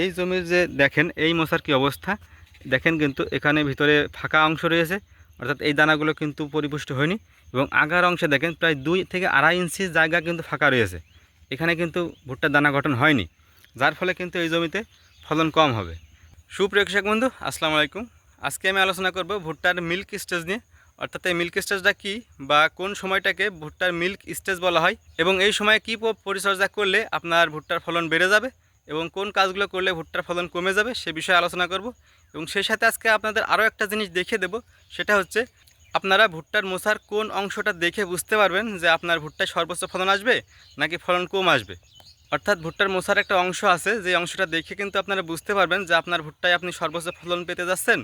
এই জমির যে দেখেন, এই মশার কি অবস্থা? দেখেন কিন্তু এখানে ভিতরে ফাঁকা অংশ রয়েছে, অর্থাৎ এই দানাগুলো কিন্তু পরিপুষ্ট হয়নি এবং আগার অংশে দেখেন প্রায় দুই থেকে আড়াই ইঞ্চি জায়গা কিন্তু ফাঁকা রয়েছে। এখানে কিন্তু ভুট্টার দানা গঠন হয়নি, যার ফলে কিন্তু এই জমিতে ফলন কম হবে। সুপ্রিয় কৃষক বন্ধু, আসসালামু আলাইকুম। আজকে আমি আলোচনা করব ভুট্টার মিল্ক স্টেজ নিয়ে, অর্থাৎ এই মিল্ক স্টেজটা কী বা কোন সময়টাকে ভুট্টার মিল্ক স্টেজ বলা হয় এবং এই সময়ে কী পরিচর্যা করলে আপনার ভুট্টার ফলন বেড়ে যাবে এবং কোন কাজগুলো করলে ভুট্টার ফলন কমে যাবে সে বিষয়ে আলোচনা করব। এবং সেই সাথে আজকে আপনাদের আরও একটা জিনিস দেখিয়ে দেব, সেটা হচ্ছে আপনারা ভুট্টার মোসার কোন অংশটা দেখে বুঝতে পারবেন যে আপনার ভুট্টায় সর্বোচ্চ ফলন আসবে নাকি ফলন কম আসবে। অর্থাৎ ভুট্টার মোসার একটা অংশ আছে, যে অংশটা দেখে কিন্তু আপনারা বুঝতে পারবেন যে আপনার ভুট্টায় আপনি সর্বোচ্চ ফলন পেতে যাচ্ছেন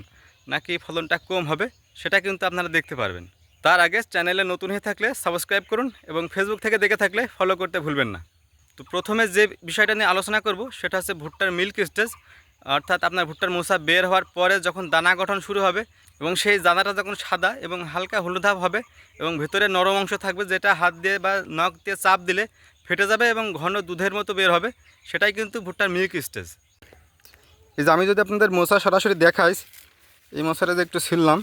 নাকি ফলনটা কম হবে, সেটা কিন্তু আপনারা দেখতে পারবেন। তার আগে চ্যানেলে নতুন হয়ে থাকলে সাবস্ক্রাইব করুন এবং ফেসবুক থেকে দেখে থাকলে ফলো করতে ভুলবেন না। তো প্রথমে যে বিষয়টা নিয়ে আলোচনা করব, সেটা হচ্ছে ভুট্টার মিল্ক স্টেজ। অর্থাৎ আপনার ভুট্টার মোসা বের হওয়ার পরে যখন দানা গঠন শুরু হবে এবং সেই দানাটা যখন সাদা এবং হালকা হলুদাভ হবে এবং ভেতরে নরম অংশ থাকবে, যেটা হাত দিয়ে বা নখ দিয়ে চাপ দিলে ফেটে যাবে এবং ঘন দুধের মতো বের হবে, সেটাই কিন্তু ভুট্টার মিল্ক স্টেজ। এই যে আমি যদি আপনাদের মশা সরাসরি দেখাই, এই মশাটা যে একটু ছিললাম,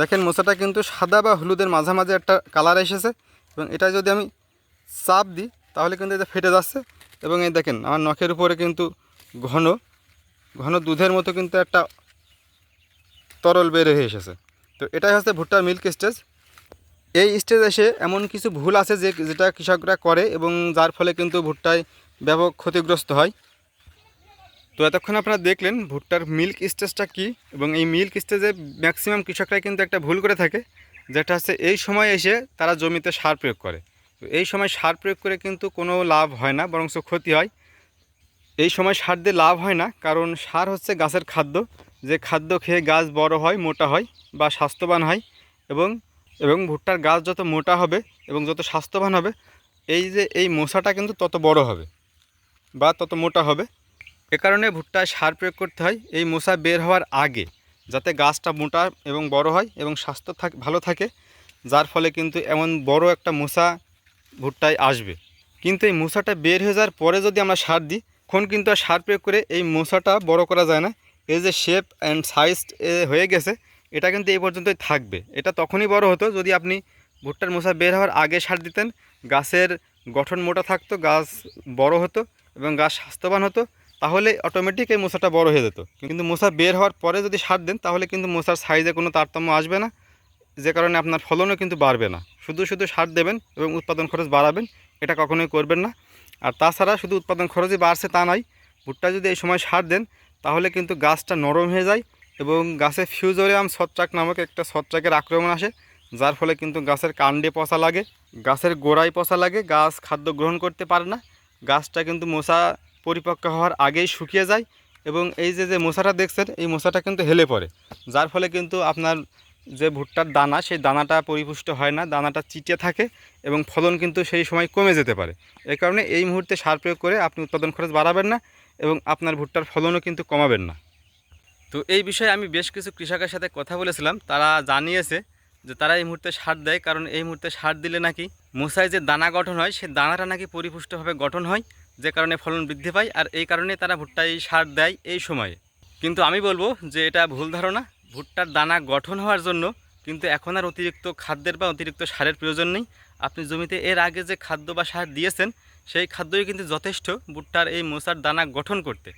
দেখেন মশাটা কিন্তু সাদা বা হলুদের মাঝামাঝি একটা কালার এসেছে এবং এটা যদি আমি চাপ দিই তাহলে কিন্তু এটা ফেটে যাচ্ছে এবং এই দেখেন আমার নখের উপরে কিন্তু ঘন ঘন দুধের মতো কিন্তু একটা তরল বের হয়ে এসেছে। তো এটাই হচ্ছে ভুট্টার মিল্ক স্টেজ। এই স্টেজ এসে এমন কিছু ভুল আছে যে যেটা কৃষকরা করে এবং যার ফলে কিন্তু ভুট্টায় ব্যাপক ক্ষতিগ্রস্ত হয়। তো এতক্ষণ আপনারা দেখলেন ভুট্টার মিল্ক স্টেজটা কী এবং এই মিল্ক স্টেজে ম্যাক্সিমাম কৃষকরাই কিন্তু একটা ভুল করে থাকে, যেটা হচ্ছে এই সময় এসে তারা জমিতে সার প্রয়োগ করে। তো এই সময় সার প্রয়োগ করে কিন্তু কোনো লাভ হয় না বরঞ্চ ক্ষতি হয়। এই সময় সার দিয়ে লাভ হয় না, কারণ সার হচ্ছে গাছের খাদ্য। যে খাদ্য খেয়ে গাছ বড় হয়, মোটা হয় বা স্বাস্থ্যবান হয় এবং এবং ভুট্টার গাছ যত মোটা হবে এবং যত স্বাস্থ্যবান হবে, এই যে এই মশাটা কিন্তু তত বড় হবে বা তত মোটা হবে। এ কারণে ভুট্টায় সার প্রয়োগ করতে হয়। এই মশা বের হওয়ার আগে যাতে গাছটা মোটা এবং বড় হয় এবং স্বাস্থ্য থাক, ভালো থাকে, যার ফলে কিন্তু এমন বড় একটা মশা ভুট্টায় আসবে। কিন্তু এই মশাটা বের হয়ে যাওয়ার পরে যদি আমরা সার দিই এখন কিন্তু আর সার প্রয়োগ করে এই মশাটা বড় করা যায় না। এই যে শেপ অ্যান্ড সাইজ হয়ে গেছে, এটা কিন্তু এই পর্যন্তই থাকবে। এটা তখনই বড় হতো যদি আপনি ভুট্টার মশা বের হওয়ার আগে সার দিতেন। গাছের গঠন মোটা থাকতো, গাছ বড় হতো এবং গাছ স্বাস্থ্যবান হতো, তাহলে অটোমেটিক এই মশাটা বড় হয়ে যেত। কিন্তু মশা বের হওয়ার পরে যদি সার দেন, তাহলে কিন্তু মশার সাইজে কোনো তারতম্য আসবে না। যে কারণে আপনার ফলনও কিন্তু বাড়বে না। শুধু শুধু সার দেবেন এবং উৎপাদন খরচ বাড়াবেন, এটা কখনোই করবেন না। আর তাছাড়া শুধু উৎপাদন খরচই বাড়ছে তা নয়, ভুট্টা যদি এই সময় সার দেন, তাহলে কিন্তু গাছটা নরম হয়ে যায় এবং গাছে ফিউজোরিয়াম ছত্রাক নামক একটা ছত্রাকের আক্রমণ আসে, যার ফলে কিন্তু গাছের কাণ্ডে পচা লাগে, গাছের গোড়ায় পচা লাগে, গাছ খাদ্য গ্রহণ করতে পারে না। গাছটা কিন্তু মশা পরিপক্ক হওয়ার আগেই শুকিয়ে যায় এবং এই যে যে মশাটা দেখছেন, এই মশাটা কিন্তু হেলে পড়ে, যার ফলে কিন্তু আপনার যে ভুট্টার দানা, সেই দানাটা পরিপুষ্ট হয় না, দানাটা চিটে থাকে এবং ফলন কিন্তু সেই সময় কমে যেতে পারে। এই কারণে এই মুহূর্তে সার প্রয়োগ করে আপনি উৎপাদন খরচ বাড়াবেন না এবং আপনার ভুট্টার ফলনও কিন্তু কমাবেন না। তো এই বিষয়ে আমি বেশ কিছু কৃষকের সাথে কথা বলেছিলাম। তারা জানিয়েছে যে তারা এই মুহূর্তে সার দেয় কারণ এই মুহূর্তে সার দিলে নাকি মশায় যে দানা গঠন হয় সেই দানাটা নাকি পরিপুষ্টভাবে গঠন হয়, যে কারণে ফলন বৃদ্ধি পায়। আর এই কারণে তারা ভুট্টায় সার দেয় এই সময়ে। কিন্তু আমি বলব যে এটা ভুল ধারণা। ভুট্টার দানা গঠন হওয়ার জন্য কিন্তু এখন আর অতিরিক্ত খাদ্যের বা অতিরিক্ত সারের প্রয়োজন নেই। আপনি জমিতে এর আগে যে খাদ্য বা সার দিয়েছেন, সেই খাদ্যই কিন্তু যথেষ্ট ভুট্টার এই মশার দানা গঠন করতে।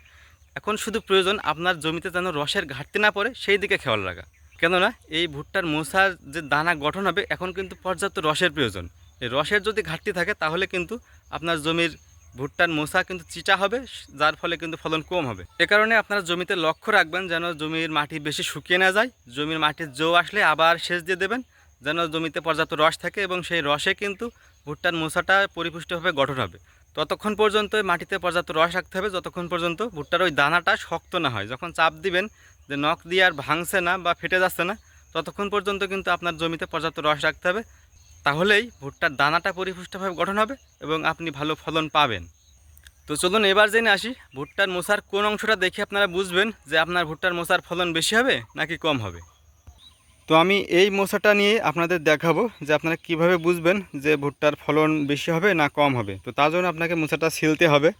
এখন শুধু প্রয়োজন আপনার জমিতে যেন রসের ঘাটতি না পড়ে, সেই দিকে খেয়াল রাখা। কেননা, এই ভুট্টার মশার যে দানা গঠন হবে, এখন কিন্তু পর্যাপ্ত রসের প্রয়োজন। এই রসের যদি ঘাটতি থাকে, তাহলে কিন্তু আপনার জমির ভুট্টার মশা কিন্তু চিটা হবে, যার ফলে কিন্তু ফলন কম হবে। এ কারণে আপনারা জমিতে লক্ষ্য রাখবেন যেন জমির মাটি বেশি শুকিয়ে না যায়, জমির মাটির জো আসলে আবার সেচ দিয়ে দেবেন, যেন জমিতে পর্যাপ্ত রস থাকে এবং সেই রসে কিন্তু ভুট্টার মশাটা পরিপুষ্টভাবে গঠন হবে। ততক্ষণ পর্যন্ত মাটিতে পর্যাপ্ত রস রাখতে হবে, যতক্ষণ পর্যন্ত ভুট্টার ওই দানাটা শক্ত না হয়। যখন চাপ দিবেন যে নখ দিয়ে আর ভাঙছে না বা ফেটে যাচ্ছে না, ততক্ষণ পর্যন্ত কিন্তু আপনার জমিতে পর্যাপ্ত রস রাখতে হবে। তাহলেই ভুট্টার দানাটা পরিপুষ্টভাবে গঠন হবে এবং আপনি ভালো ফলন পাবেন। তো চলুন এবার জেনে আসি, ভুট্টার মশার কোন অংশটা দেখে আপনারা বুঝবেন যে আপনার ভুট্টার মশার ফলন বেশি হবে নাকি কম হবে। তো আমি এই মশাটা নিয়ে আপনাদের দেখাবো যে আপনারা কীভাবে বুঝবেন যে ভুট্টার ফলন বেশি হবে না কম হবে। তো তার জন্য আপনাকে মশাটা ছিলতে হবে।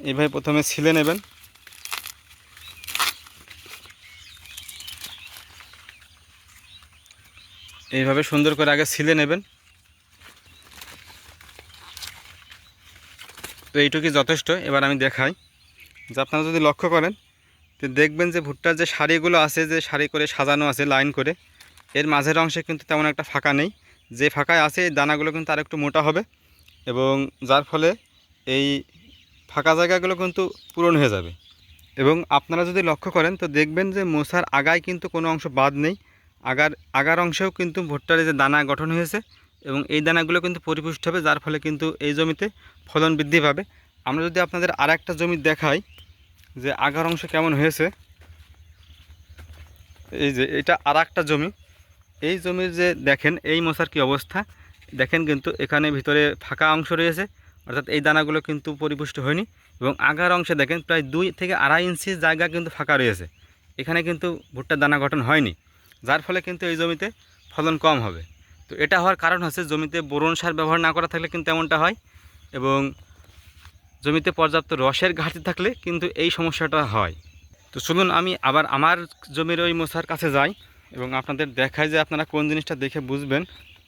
এইভাবে প্রথমে ছিলে নেবেন। এইভাবে সুন্দর করে আগে ছিলে নেবেন। তো এইটুকুই যথেষ্ট, এবার আমি দেখাই। যে আপনারা যদি লক্ষ্য করেন, তো দেখবেন যে ভুট্টার যে শাড়িগুলো আছে, যে শাড়ি করে সাজানো আছে লাইন করে, এর মাঝের অংশে কিন্তু তেমন একটা ফাঁকা নেই। যে ফাঁকায় আছে, এই দানাগুলো কিন্তু আর একটু মোটা হবে এবং যার ফলে এই ফাঁকা জায়গাগুলো কিন্তু পূরণ হয়ে যাবে। এবং আপনারা যদি লক্ষ্য করেন, তো দেখবেন যে মোসার আগায় কিন্তু কোনো অংশ বাদ নেই। আগার আগার অংশেও কিন্তু ভুট্টার যে দানা গঠন হয়েছে এবং এই দানাগুলো কিন্তু পরিপুষ্ট হবে, যার ফলে কিন্তু এই জমিতে ফলন বৃদ্ধি পাবে। আমরা যদি আপনাদের আর একটা জমি দেখাই যে আগার অংশ কেমন হয়েছে, এই যে এটা আর একটা জমি। এই জমির যে দেখেন, এই মশার কি অবস্থা? দেখেন কিন্তু এখানে ভিতরে ফাঁকা অংশ রয়েছে, অর্থাৎ এই দানাগুলো কিন্তু পরিপুষ্ট হয়নি এবং আগার অংশে দেখেন প্রায় দুই থেকে আড়াই ইঞ্চি জায়গা কিন্তু ফাঁকা রয়েছে। এখানে কিন্তু ভুট্টার দানা গঠন হয়নি। যার ফলে কিন্তু এই জমিতে ফলন কম হবে। তো এটা হওয়ার কারণ হচ্ছে জমিতে বোরন সার ব্যবহার না করা থাকলে কিন্তু এমনটা হয় এবং জমিতে পর্যাপ্ত রসের ঘাটতি থাকলে কিন্তু এই সমস্যাটা হয়। তো চলুন আমি আবার আমার জমির ওই মশার কাছে যাই এবং আপনাদের দেখায় যে আপনারা কোন জিনিসটা দেখে বুঝবেন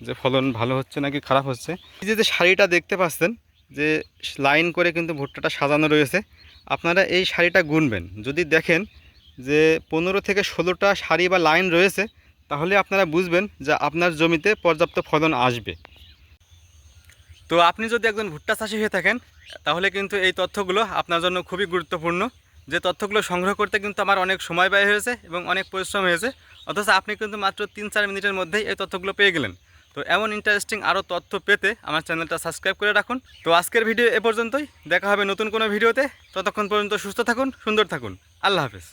যে ফলন ভালো হচ্ছে নাকি খারাপ হচ্ছে। এই যে যে শাড়িটা দেখতে পাচ্ছেন যে লাইন করে কিন্তু ভুট্টাটা সাজানো রয়েছে, আপনারা এই শাড়িটা গুনবেন। যদি দেখেন যে পনেরো থেকে ষোলোটা শাড়ি বা লাইন রয়েছে, তাহলে আপনারা বুঝবেন যে আপনার জমিতে পর্যাপ্ত ফলন আসবে। তো আপনি যদি একজন ভুট্টা চাষি হয়ে থাকেন, তাহলে কিন্তু এই তথ্যগুলো আপনার জন্য খুবই গুরুত্বপূর্ণ। যে তথ্যগুলো সংগ্রহ করতে কিন্তু আমার অনেক সময় ব্যয় হয়েছে এবং অনেক পরিশ্রম হয়েছে, অথচ আপনি কিন্তু মাত্র তিন চার মিনিটের মধ্যেই এই তথ্যগুলো পেয়ে গেলেন। তো এমন ইন্টারেস্টিং আরও তথ্য পেতে আমার চ্যানেলটা সাবস্ক্রাইব করে রাখুন। তো আজকের ভিডিও এ পর্যন্তই, দেখা হবে নতুন কোনো ভিডিওতে। ততক্ষণ পর্যন্ত সুস্থ থাকুন, সুন্দর থাকুন। আল্লাহ হাফেজ।